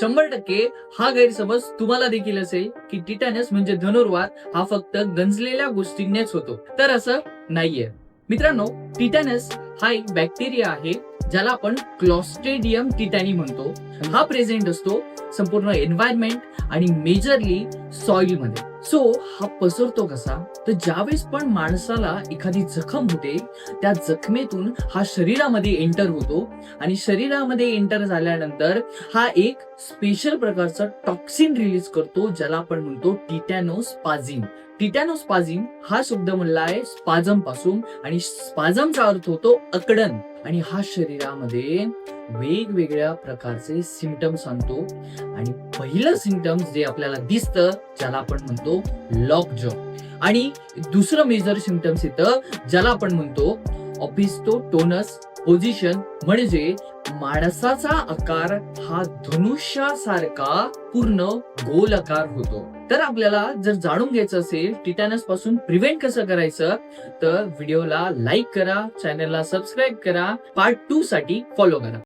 शंभर टक्के हा गैरसमज तुम्हाला देखील असेल की टिटॅनस म्हणजे धनुर्वात हा फक्त गंजलेल्या गोष्टींनीच होतो. तर असं नाहीये. मित्रांनो टिटॅनस हा एक बॅक्टेरिया आहे ज्याला आपण क्लॉस्टेडियम टिटॅनी म्हणतो. हा प्रेझेंट असतो संपूर्ण एन्व्हायरमेंट आणि मेजरली सॉइलमध्ये सो हा पसरतो कसा? तर ज्यावेळेस पण माणसाला एखादी जखम होते त्या जखमेतून हा शरीरामध्ये एंटर होतो आणि शरीरामध्ये एंटर झाल्यानंतर हा एक स्पेशल प्रकारचा टॉक्सिन रिलीज करतो ज्याला आपण म्हणतो टिटॅनोस्पाझिन टिटॅनोस्पाझिन हा शब्द म्हणला आहे स्पाझमपासून आणि स्पाझमचा अर्थ होतो अकडन. आणि हा शरीरामध्ये वेगवेगळ्या प्रकारचे सिमटम्स आणतो. आणि पहिलं सिमटम्स जे आपल्याला दिसतं ज्याला आपण म्हणतो लॉक जॉ आणि दुसरं मेजर सिमटम्स येतं ज्याला आपण म्हणतो ऑफिस टोनस पोझिशन म्हणजे माणसाचा आकार हा धनुष्यासारखा पूर्ण गोल आकार होतो. तर आपल्याला जर जाणून घ्यायचं असेल टिटॅनसपासून प्रिव्हेंट कसं करायचं तर व्हिडिओला लाईक करा चॅनलला सबस्क्राईब करा पार्ट टू साठी फॉलो करा.